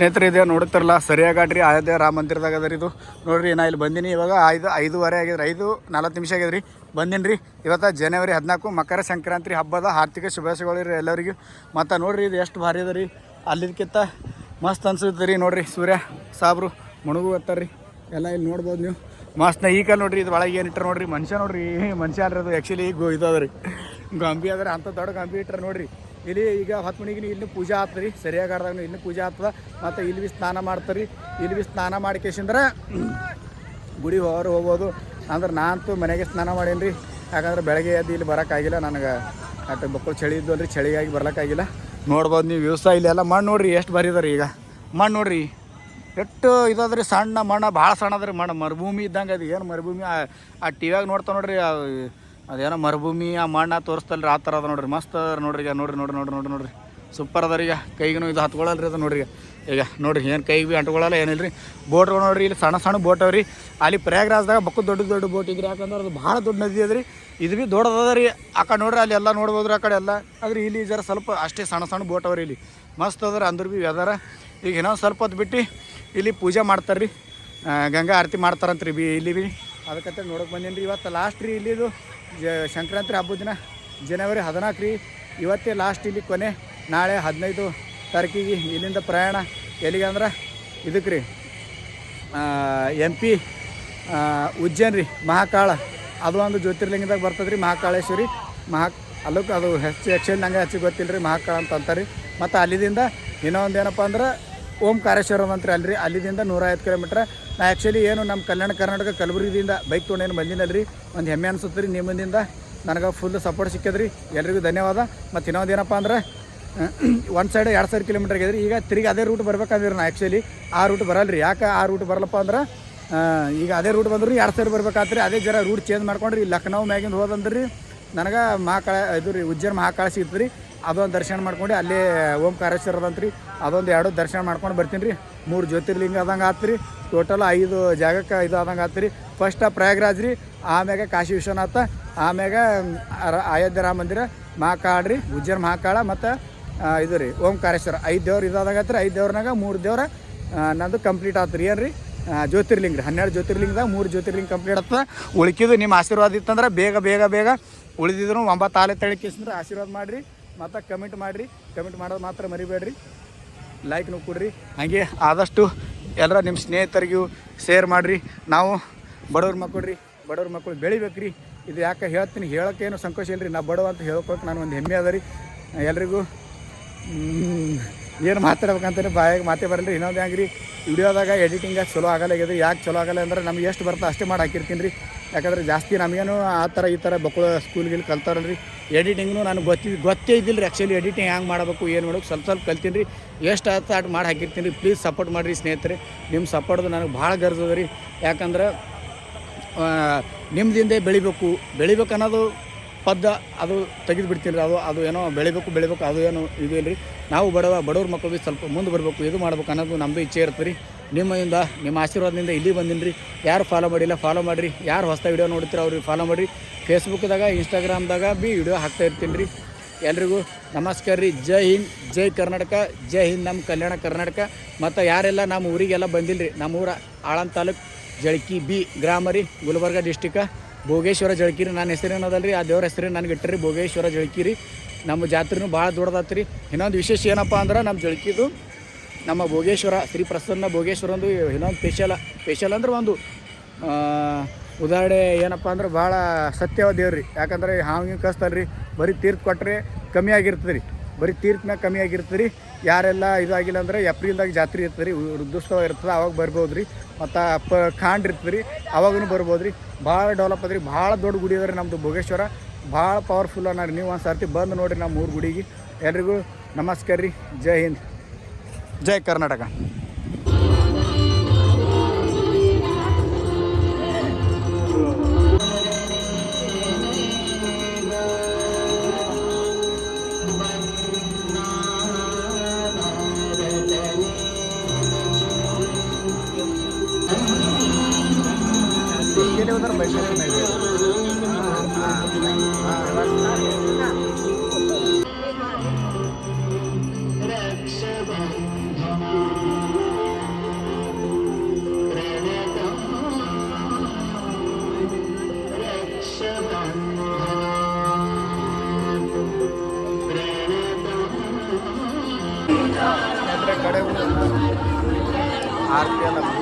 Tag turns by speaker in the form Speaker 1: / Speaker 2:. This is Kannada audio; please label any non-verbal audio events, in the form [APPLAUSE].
Speaker 1: ಸ್ನೇಹಿತರೆ ಇದೆ ನೋಡುತ್ತಿರಲ್ಲ? ಸರಿಯಾಗಾಡ್ರಿ ಅಯೋಧ್ಯೆ ರಾಮ ಮಂದಿರದಾಗ ಅದ ರೀ ಇದು. ನೋಡ್ರಿ, ನಾ ಇಲ್ಲಿ ಬಂದೀನಿ, ಇವಾಗ ಐದು, ಐದೂವರೆ ಆಗಿದ್ರಿ, ಐದು, ನಲ್ವತ್ತು ನಿಮಿಷ ಆಗ್ಯದ್ರಿ ಬಂದೀನಿ ರೀ ಇವತ್ತು ಜನವರಿ ಹದಿನಾಲ್ಕು, ಮಕರ ಸಂಕ್ರಾಂತಿ ಹಬ್ಬದ ಆರ್ಥಿಕ ಶುಭಾಶಯಗಳು ರೀ ಎಲ್ಲರಿಗೂ. ಮತ್ತು ನೋಡ್ರಿ, ಇದು ಎಷ್ಟು ಭಾರಿ ಅದ ರೀ. ಅಲ್ಲಿದಕ್ಕಿಂತ ಮಸ್ತ್ ಅನ್ಸುತ್ತೆ ರೀ ನೋಡ್ರಿ, ಸೂರ್ಯ ಸಾಬ್ರು ಮುಣಗು ರೀ ಎಲ್ಲ ಇಲ್ಲಿ ನೋಡ್ಬೋದು ನೀವು. ಮಸ್ತ್ ಈ ಕಾಲ ನೋಡ್ರಿ, ಇದು ಒಳಗೆ ಏನು ಇಟ್ಟಾರ ನೋಡ್ರಿ, ಮನುಷ್ಯ ನೋಡ್ರಿ. ಮನುಷ್ಯ ಅಲ್ರಿ ಅದು ಆ್ಯಕ್ಚುಲಿ ಗೋ ಇದು ಅದ ರೀ. ಗಾಂಬಿ ಅಂಥ ದೊಡ್ಡ ಗೊಂಬಿ ಇಟ್ಟರೆ ನೋಡ್ರಿ. ಇಲ್ಲಿ ಈಗ ಹತ್ತು ಮಣಿಗಿನ ಇಲ್ಲಿ ಪೂಜೆ ಆಗ್ತದೆ ರೀ. ಸರಿಯಾಗಾರ್ದಾಗ ಇಲ್ಲಿ ಪೂಜೆ ಆಗ್ತದ. ಮತ್ತು ಇಲ್ಲಿ ಭೀ ಸ್ನಾನ ಮಾಡ್ತಾರೆ ಇಲ್ಲಿ ಬಿ ಸ್ನಾನ ಮಾಡ್ಕೇಶಂದ್ರೆ [CLEARS THROAT] ಗುಡಿ ಹೊರ ಹೋಗ್ಬೋದು. ಅಂದ್ರೆ ನಾನಂತೂ ಮನೆಗೆ ಸ್ನಾನ ಮಾಡೇನಿ ರೀ ಯಾಕಂದ್ರೆ ಬೆಳಗ್ಗೆ ಎದ್ದು ಇಲ್ಲಿ ಬರೋಕ್ಕಾಗಿಲ್ಲ ನನಗೆ ಅಟ್ ಮಕ್ಕಳು ಚಳಿ ಇದ್ದು ಅಲ್ರಿ. ಚಳಿಗಾಗಿ ಬರ್ಲಿಕ್ಕಾಗಿಲ್ಲ ನೋಡ್ಬೋದು ನೀವು ವ್ಯವಸಾಯ ಇಲ್ಲಿ ಎಲ್ಲ ಮಣ್ಣು ನೋಡ್ರಿ. ಎಷ್ಟು ಬರೀ ರೀ ಈಗ. ಮಣ್ಣು ನೋಡ್ರಿ. ಎಷ್ಟು ಇದಾದ್ರಿ. ಸಣ್ಣ ಮಣ್ಣು, ಭಾಳ ಸಣ್ಣ ಅದ್ರಿ ಮಣ್ಣು. ಮರುಭೂಮಿ ಇದ್ದಂಗೆ ಅದು. ಏನು ಮರುಭೂಮಿ? ಆ- ಟಿವ್ಯಾಗ ನೋಡ್ತಾ ನೋಡ್ರಿ. ಅದೇನೋ ಮರುಭೂಮಿ ಆ ಮಣ್ಣ ತೋರಿಸ್ತಲ್ರಿ ಆ ಥರ ಅದ ನೋಡ್ರಿ. ಮಸ್ತ್ ಅದ ನೋಡ್ರಿ ಈಗ. ನೋಡ್ರಿ ನೋಡ್ರಿ ನೋಡ್ರಿ ನೋಡ್ರಿ. ನೋಡ್ರಿ ಸೂಪರ್ ಅದ ರೀ ಈಗ. ಕೈಗೂ ಇದು ಹತ್ಕೊಳ್ಳಲ್ರಿ ಅದು ನೋಡ್ರಿ ಈಗ. ನೋಡ್ರಿ, ಏನು ಕೈಗೆ ಭೀ ಅಂಟ್ಕೊಳ್ಳಲ್ಲ ಏನಿಲ್ಲ ರೀ ಬೋಟ್ಗಳು ನೋಡ್ರಿ, ಇಲ್ಲಿ ಸಣ್ಣ ಸಣ್ಣ ಬೋಟ್ ಅವ್ರಿ. ಅಲ್ಲಿ ಪ್ರಯಾಗ್ರಾಜ್ದಾಗ ಬಕ್ಕು ದೊಡ್ಡ ದೊಡ್ಡ ಬೋಟ್ ಇದ್ರಿ. ಯಾಕಂದ್ರೆ ಅದು ಭಾಳ ದೊಡ್ಡ ನದಿ ಅದ ರೀ. ಇದು ಭೀ ದೊಡ್ಡದ ರೀ. ಆ ಕಡೆ ನೋಡ್ರಿ, ಅಲ್ಲಿ ಎಲ್ಲ ನೋಡ್ಬೋದ್ರಿ ಆ ಕಡೆ ಎಲ್ಲ. ಆದ್ರೆ ಇಲ್ಲಿ ಜರ ಸ್ವಲ್ಪ ಅಷ್ಟೇ ಸಣ್ಣ ಸಣ್ಣ ಬೋಟ್ ಅವ್ರಿ ಇಲ್ಲಿ. ಮಸ್ತ್ ಅದ್ರ ಅಂದ್ರೆ ಭೀ ವ್ಯದಾರ ಈಗ ಇನ್ನೊಂದು ಸ್ವಲ್ಪ ಹೊತ್ತು ಬಿಟ್ಟು ಇಲ್ಲಿ ಪೂಜೆ ಮಾಡ್ತಾರೆ ರೀ ಗಂಗಾ ಆರತಿ ಮಾಡ್ತಾರಂತ್ರಿ ಬಿ ಇಲ್ಲಿ ಬಿ ಅದಕ್ಕಂತ ನೋಡೋಕೆ ಬಂದೇನು ರೀ? ಇವತ್ತು ಲಾಸ್ಟ್ ರೀ ಇಲ್ಲಿದು ಜ ಸಂಕ್ರಾಂತಿ ಹಬ್ಬದ ದಿನ. ಜನವರಿ ಹದಿನಾಲ್ಕು ರೀ. ಇವತ್ತೇ ಲಾಸ್ಟ್ ಇಲ್ಲಿ ಕೊನೆ. ನಾಳೆ ಹದಿನೈದು ತಾರೀಕಿಗೆ ಇಲ್ಲಿಂದ ಪ್ರಯಾಣ. ಎಲ್ಲಿಗೆ ಅಂದ್ರೆ ಇದಕ್ಕೆ ರೀ. ಎಂ ಪಿ ಉಜ್ಜೈನ್ ರೀ, ಮಹಾಕಾಳ. ಅದು ಒಂದು ಜ್ಯೋತಿರ್ಲಿಂಗದಾಗ ಬರ್ತದೆ ಮಹಾಕಾಳೇಶ್ವರಿ. ಮಹಾ ಅಲ್ಲಕ್ಕೆ ಅದು ಹೆಚ್ಚು ಆ್ಯಕ್ಚುಲಿ ನಂಗೆ ಹೆಚ್ಚು ಗೊತ್ತಿಲ್ಲ ರೀ ಮಹಾಕಾಳ ಅಂತ ಅಂತಾರೆ. ಮತ್ತು ಅಲ್ಲಿದಿಂದ ಇನ್ನೊಂದು ಏನಪ್ಪ ಅಂದ್ರೆ ಓಂಕಾರೇಶ್ವರ ಅಂತ್ರಿ ಅಲ್ರಿ. ಅಲ್ಲಿದಿಂದ ಐದು ಕಿಲೋಮೀಟ್ರ್ ನಾ ಆ್ಯಕ್ಚುಲಿ ಏನು ನಮ್ಮ ಕಲ್ಯಾಣ ಕರ್ನಾಟಕ ಕಲಬುರಗಿದಿಂದ ಬೈಕ್ ತೊಗೊಂಡೇನು ರೀ ಒಂದು ಹೆಮ್ಮೆ ಅನ್ಸುತ್ತೆ ರೀ ನಿಮ್ಮಿಂದ ನನಗೆ ಫುಲ್ ಸಪೋರ್ಟ್ ಸಿಕ್ಕದ್ರಿ. ಎಲ್ರಿಗೂ ಧನ್ಯವಾದ. ಮತ್ತು ಇನ್ನೊಂದು ಏನಪ್ಪ ಅಂದ್ರೆ ಒಂದು ಸೈಡ್ ಎರಡು ಸಾವಿರ ಕಿಲೋಮೀಟ್ರ್ ಆಗಿದ್ರಿ ಈಗ ತಿರುಗಿ ಅದೇ ರೂಟ್ ಬರ್ಬೇಕಂದ್ರೆ ನಾ ಆ್ಯಕ್ಚುಲಿ ಆ ರೂಟ್ ಬರಲ್ಲ ರೀ ಯಾಕೆ ಆ ರೂಟ್ ಬರಲ್ಲಪ್ಪ ಅಂದ್ರೆ ಈಗ ಅದೇ ರೂಟ್ ಬಂದ್ರು ಎರಡು ಸಾವಿರ ಬರ್ಬೇಕಾತ್ರಿ. ಅದೇ ಜರ ರೂಟ್ ಚೇಂಜ್ ಮಾಡ್ಕೊಂಡ್ರಿ. ಲಕ್ನೋ ಮ್ಯಾಗಿಂದ ಹೋದಂದ್ರಿ. ನನಗೆ ಮಹಾಕಾಳ, ಇದು ರೀ ಉಜ್ಜನ ಮಹಾಕಾಳ ಸಿಗ್ತದೆ ರೀ ಅದೊಂದು ದರ್ಶನ ಮಾಡ್ಕೊಂಡು ಅಲ್ಲಿ ಓಂಕಾರೇಶ್ವರ ಅದಂತ್ರಿ ಅದೊಂದು ಎರಡು ದರ್ಶನ ಮಾಡ್ಕೊಂಡು ಬರ್ತೀನಿ ರೀ. ಮೂರು ಜ್ಯೋತಿರ್ಲಿಂಗ ಆದಂಗೆ ಆತು ರೀ ಟೋಟಲ್ ಐದು ಜಾಗಕ್ಕೆ ಇದು ಆದಂಗೆ ಆತು ರೀ ಫಸ್ಟ್ ಪ್ರಯಾಗ್ರಾಜ್ ರೀ, ಆಮ್ಯಾಗ ಕಾಶಿ ವಿಶ್ವನಾಥ, ಆಮ್ಯಾಗ ಅಯೋಧ್ಯೆ ರಾಮ ಮಂದಿರ, ಮಹಾಕಾಳ ರೀ ಉಜ್ಜೈನ್ ಮಹಾಕಾಳ ಮತ್ತು ಇದು ರೀ, ಓಂಕಾರೇಶ್ವರ. ಐದು ದೇವ್ರು ಇದಾದಾಗತ್ತೆ ರೀ ಐದು ದೇವ್ರನಾಗ ಮೂರು ದೇವ್ರ ನಂದು ಕಂಪ್ಲೀಟ್ ಆತು ರೀ ಏನು ರೀ ಜ್ಯೋತಿರ್ಲಿಂಗ ರೀ. ಹನ್ನೆರಡು ಜ್ಯೋತಿರ್ಲಿಂಗದಾಗ ಮೂರು ಜ್ಯೋತಿರ್ಲಿಂಗ ಕಂಪ್ಲೀಟ್ ಆಗ್ತದೆ ಉಳ್ಕಿದ್ದು ನಿಮ್ಮ ಆಶೀರ್ವಾದ ಇತ್ತಂದ್ರೆ ಬೇಗ ಬೇಗ ಬೇಗ ಉಳಿದಿದ್ರು ಒಂಬತ್ತು ಆಲೆ ತಳಿಕಿಸಿದ್ರೆ ಆಶೀರ್ವಾದ ಮಾಡಿರಿ, ಮತ್ತು ಕಮೆಂಟ್ ಮಾಡಿರಿ. ಕಮೆಂಟ್ ಮಾಡೋದು ಮಾತ್ರ ಮರಿಬೇಡ್ರಿ. ಲೈಕ್ನು ಕೊಡ್ರಿ. ಹಾಗೆ ಆದಷ್ಟು ಎಲ್ಲರ ನಿಮ್ಮ ಸ್ನೇಹಿತರಿಗೂ ಶೇರ್ ಮಾಡಿರಿ. ನಾವು ಬಡವ್ರ ಮಕ್ಕಳು ರೀ ಬಡವ್ರ ಮಕ್ಕಳು ಬೆಳಿಬೇಕ್ರಿ. ಇದು ಯಾಕೆ ಹೇಳ್ತೀನಿ ಹೇಳೋಕ್ಕೇನು ಸಂಕೋಚ ಇಲ್ಲ ರೀ ನಾ ಬಡವ ಅಂತ ಹೇಳ್ಕೊಳಕ್ಕೆ ನಾನು ಒಂದು ಹೆಮ್ಮೆ ಅದ ರೀ ಎಲ್ರಿಗೂ ಏನು ಮಾತಾಡ್ಬೇಕಂತಾನೆ ಬಾಯಾಗ ಮಾತೇ ಬರಲ್ಲ ಇನ್ನೊಂದು ಹೆಂಗೆ ರೀ ವಿಡಿಯೋದಾಗ ಎಡಿಟಿಂಗಾಗ ಚಲೋ ಆಗಲ್ಲ ಯಾಕೆ ಚಲೋ ಆಗಲ್ಲ ಅಂದ್ರೆ ನಮ್ಗೆ ಎಷ್ಟು ಬರ್ತಾ ಅಷ್ಟೇ ಮಾಡಿ ಹಾಕಿರ್ತೀನಿ ರೀ ಯಾಕಂದ್ರೆ ಜಾಸ್ತಿ ನಮಗೇನು ಆ ಥರ ಈ ಥರ ಬಕ್ಕಳು ಸ್ಕೂಲ್ಗಿಲ್ಲಿ ಕಲ್ತಾರಲ್ಲ ರೀ ಎಡಿಟಿಂಗ್ನು ನನಗೆ ಗೊತ್ತಿ, ಗೊತ್ತೇ ಇದ್ದಿಲ್ಲ ರೀ ಆ್ಯಕ್ಚುಲಿ ಎಡಿಟಿಂಗ್ ಹೆಂಗೆ ಮಾಡಬೇಕು, ಏನು ಮಾಡಬೇಕು, ಸ್ವಲ್ಪ ಸ್ವಲ್ಪ ಕಲ್ತೀನಿ ರೀ ಎಷ್ಟು ಆಯ್ತು ಆಟ ಮಾಡಿ ಹಾಕಿರ್ತೀನಿ ರೀ ಪ್ಲೀಸ್ ಸಪೋರ್ಟ್ ಮಾಡಿರಿ ಸ್ನೇಹಿತರೆ. ನಿಮ್ಮ ಸಪೋರ್ಟ್ ನನಗೆ ಭಾಳ ಗರ್ಜದ ರೀ. ಯಾಕಂದ್ರೆ ನಿಮ್ಮದಿಂದ ಬೆಳಿಬೇಕು. ಬೆಳಿಬೇಕು ಅನ್ನೋದು ಪದ್ದ, ಅದು ತೆಗೆದು ಬಿಡ್ತೀನಿ ರೀ ಅದು ಅದು ಏನೋ ಬೆಳಿಬೇಕು ಬೆಳಿಬೇಕು, ಅದು ಏನು ಇದು ಇಲ್ಲ ರೀ ನಾವು ಬಡವ, ಬಡವ್ರ ಮಕ್ಕಳು ಸ್ವಲ್ಪ ಮುಂದೆ ಬರಬೇಕು, ಇದು ಮಾಡ್ಬೇಕು ಅನ್ನೋದು ನಮ್ಮದು ಇಚ್ಛೆ ಇರ್ತೀರಿ ನಿಮ್ಮಿಂದ ನಿಮ್ಮ ಆಶೀರ್ವಾದದಿಂದ ಇಲ್ಲಿ ಬಂದಿನಿ ರೀ ಯಾರು ಫಾಲೋ ಮಾಡಿಲ್ಲ ಫಾಲೋ ಮಾಡಿರಿ. ಯಾರು ಹೊಸ ವಿಡಿಯೋ ನೋಡ್ತೀರ ಅವ್ರಿಗೆ ಫಾಲೋ ಮಾಡಿರಿ. ಫೇಸ್ಬುಕ್ದಾಗ ಇನ್ಸ್ಟಾಗ್ರಾಮ್ದಾಗ ಬಿ ವಿಡಿಯೋ ಹಾಕ್ತಾ ಇರ್ತೀನಿ ರೀ ಎಲ್ರಿಗೂ ನಮಸ್ಕಾರ ರೀ. ಜೈ ಹಿಂದ್, ಜೈ ಕರ್ನಾಟಕ, ಜೈ ಹಿಂದ್ ನಮ್ಮ ಕಲ್ಯಾಣ ಕರ್ನಾಟಕ. ಮತ್ತು ಯಾರೆಲ್ಲ ನಮ್ಮ ಊರಿಗೆಲ್ಲ ಬಂದಿಲ್ಲ ರೀ ನಮ್ಮ ಊರ ಆಳಂದ ತಾಲೂಕು ಜಳಕಿ ಬಿ ಗ್ರಾಮ ರೀ, ಗುಲ್ಬರ್ಗ ಡಿಸ್ಟಿಕ ಭೋಗೇಶ್ವರ ಜಳಕಿ ರೀ ನನ್ನ ಹೆಸರು ಏನದಲ್ಲ ರೀ ಆ ದೇವ್ರ ಹೆಸರು ನನಗೆ ಇಟ್ಟರಿ ಭೋಗೇಶ್ವರ ಜಳಕಿರಿ ನಮ್ಮ ಜಾತ್ರೆನೂ ಭಾಳ ದೊಡ್ಡದಾತ್ರಿ. ಇನ್ನೊಂದು ವಿಶೇಷ ಏನಪ್ಪ ಅಂದ್ರೆ ನಮ್ಮ ಜಳಕಿದು ನಮ್ಮ ಭೋಗೇಶ್ವರ, ಶ್ರೀ ಪ್ರಸನ್ನ ಭೋಗೇಶ್ವರ ಒಂದು ಇನ್ನೊಂದು ಸ್ಪೆಷಲ ಸ್ಪೆಷಲ್ ಅಂದ್ರೆ ಒಂದು ಉದಾಹರಣೆ ಏನಪ್ಪ ಅಂದ್ರೆ ಭಾಳ ಸತ್ಯವ ದೇವ್ರಿ ಯಾಕಂದ್ರೆ ಹಾವಿನ ಕಸ್ತಲ್ಲ ರೀ ಬರೀ ತೀರ್ಥ ಕೊಟ್ಟರೆ ಕಮ್ಮಿ ಆಗಿರ್ತದೆ ರೀ. ಬರೀ ತೀರ್ಥ ಮ್ಯಾಗ ಕಮ್ಮಿ ಆಗಿರ್ತದೆ ರೀ. ಯಾರೆಲ್ಲ ಇದಾಗಿಲ್ಲ ಅಂದ್ರೆ ಏಪ್ರಿಲ್ದಾಗ ಜಾತ್ರೆ ಇರ್ತದೆ ರೀ, ವೃದ್ಧೋತ್ಸವ ಇರ್ತದೆ, ಅವಾಗ ಬರ್ಬೋದು ರೀ. ಮತ್ತು ಪ ಖಾಂಡ್ ಇರ್ತದೆ ರೀ ಅವಾಗೂ ಬರ್ಬೋದು ರೀ. ಭಾಳ ಡೆವಲಪ್ ಅದ ರೀ, ಭಾಳ ದೊಡ್ಡ ಗುಡಿ ಅದ ರೀ ನಮ್ಮದು ಭೋಗೇಶ್ವರ. ಭಾಳ ಪವರ್ಫುಲ್ ಅನ್ನ ರೀ. ನೀವು ಒಂದು ಸರ್ತಿ ಬಂದು ನೋಡಿರಿ ನಮ್ಮ ಊರು ಗುಡಿಗೆ. ಎಲ್ರಿಗೂ ನಮಸ್ಕಾರ ರೀ. ಜೈ ಹಿಂದ್. जय कर्नाटका. केले होते पैसे नाही ಕಡೆ ಕಡೆ ಆರತಿ ಎಲ್ಲ ಮುಗ್ದು